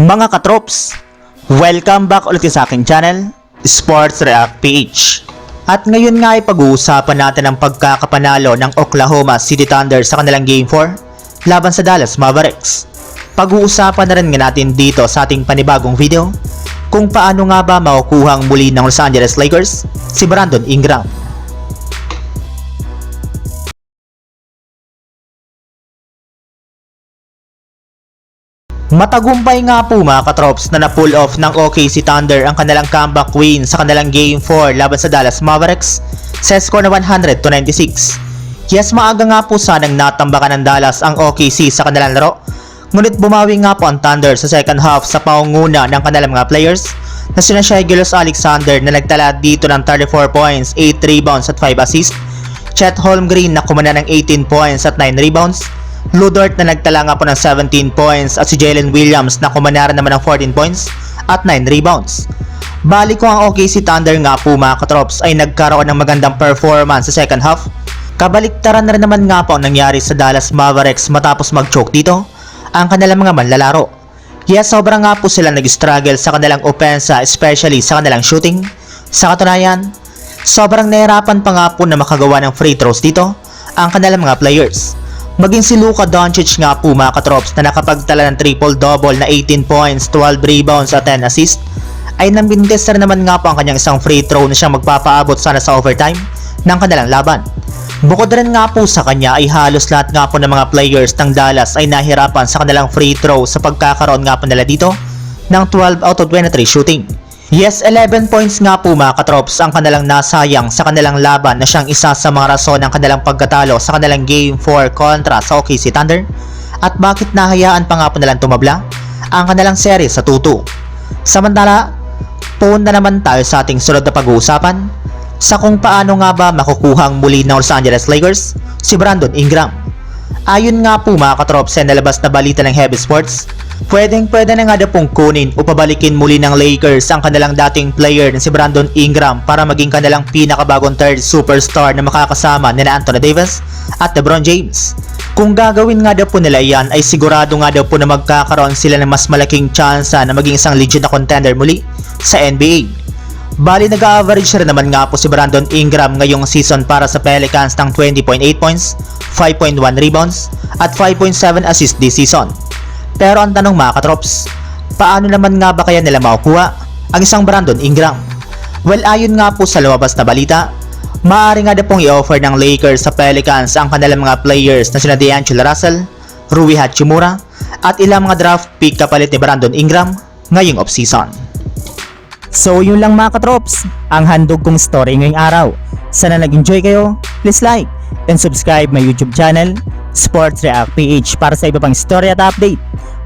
Mga katrops, welcome back ulit sa aking channel, Sports React PH. At ngayon nga ay pag-uusapan natin ang pagkakapanalo ng Oklahoma City Thunder sa kanilang Game 4 laban sa Dallas Mavericks. Pag-uusapan na rin nga natin dito sa ating panibagong video kung paano nga ba makukuha ang muli ng Los Angeles Lakers si Brandon Ingram. Matagumpay nga po mga katrops na na-pull off ng OKC Thunder ang kanilang comeback win sa kanilang Game 4 laban sa Dallas Mavericks sa score na 100 to 96. Yes, maaga nga po sanang natambakan ng Dallas ang OKC sa kanilang laro. Ngunit bumawi nga po ang Thunder sa second half sa pangunguna ng kanilang mga players na sina Shai Gilgeous Alexander na nagtala dito ng 34 points, 8 rebounds at 5 assists. Chet Holmgren na kumana ng 18 points at 9 rebounds. Ludort na nagtala nga po ng 17 points at si Jalen Williams na kumanara naman ng 14 points at 9 rebounds. Bali ko ang OKC Thunder nga po mga katrops ay nagkaroon ng magandang performance sa second half. Kabaliktaran na rin naman nga po ang nangyari sa Dallas Mavericks matapos mag-choke dito ang kanilang mga manlalaro. Yes, sobrang nga po sila nag-struggle sa kanilang opensa especially sa kanilang shooting. Sa katunayan, sobrang nahirapan pa nga po na makagawa ng free throws dito ang kanilang mga players. Maging si Luka Doncic nga po mga katrops na nakapagtala ng triple-double na 18 points, 12 rebounds at 10 assists ay nambintes na naman nga po ang kanyang isang free throw na siyang magpapaabot sana sa overtime ng kanilang laban. Bukod rin nga po sa kanya ay halos lahat nga po ng mga players ng Dallas ay nahirapan sa kanilang free throw sa pagkakaroon nga po nila dito ng 12 out of 23 shooting. Yes, 11 points nga po mga katrops ang kanilang nasayang sa kanilang laban na siyang isa sa mga rason ng kanilang pagkatalo sa kanilang Game 4 kontra sa OKC Thunder. At bakit nahayaan pa nga po nilang tumabla ang kanilang series sa 2-2. Samantala, punta naman tayo sa ating sunod na pag-uusapan sa kung paano nga ba makukuha ang muli ng Los Angeles Lakers si Brandon Ingram. Ayon nga po mga katrops sa nalabas na balita ng Heavy Sports, pwedeng pwede na nga daw pong kunin o pabalikin muli ng Lakers ang kanilang dating player na si Brandon Ingram para maging kanilang pinakabagong third superstar na makakasama nila Anthony Davis at LeBron James. Kung gagawin nga daw po nila yan ay sigurado nga daw po na magkakaroon sila ng mas malaking tsansa na maging isang legit na contender muli sa NBA. Bali nag-average rin naman nga po si Brandon Ingram ngayong season para sa Pelicans ng 20.8 points, 5.1 rebounds, at 5.7 assists this season. Pero ang tanong mga katrops, paano naman nga ba kaya nila makukuha ang isang Brandon Ingram? Well ayon nga po sa lumabas na balita, maaari nga na pong i-offer ng Lakers sa Pelicans ang kanilang mga players na sina D'Angelo Russell, Rui Hachimura, at ilang mga draft pick kapalit ni Brandon Ingram ngayong offseason. So yun lang mga katrops, ang handog kong story ngayong araw. Sana nag-enjoy kayo, please like and subscribe my YouTube channel, Sports React PH para sa iba pang story at update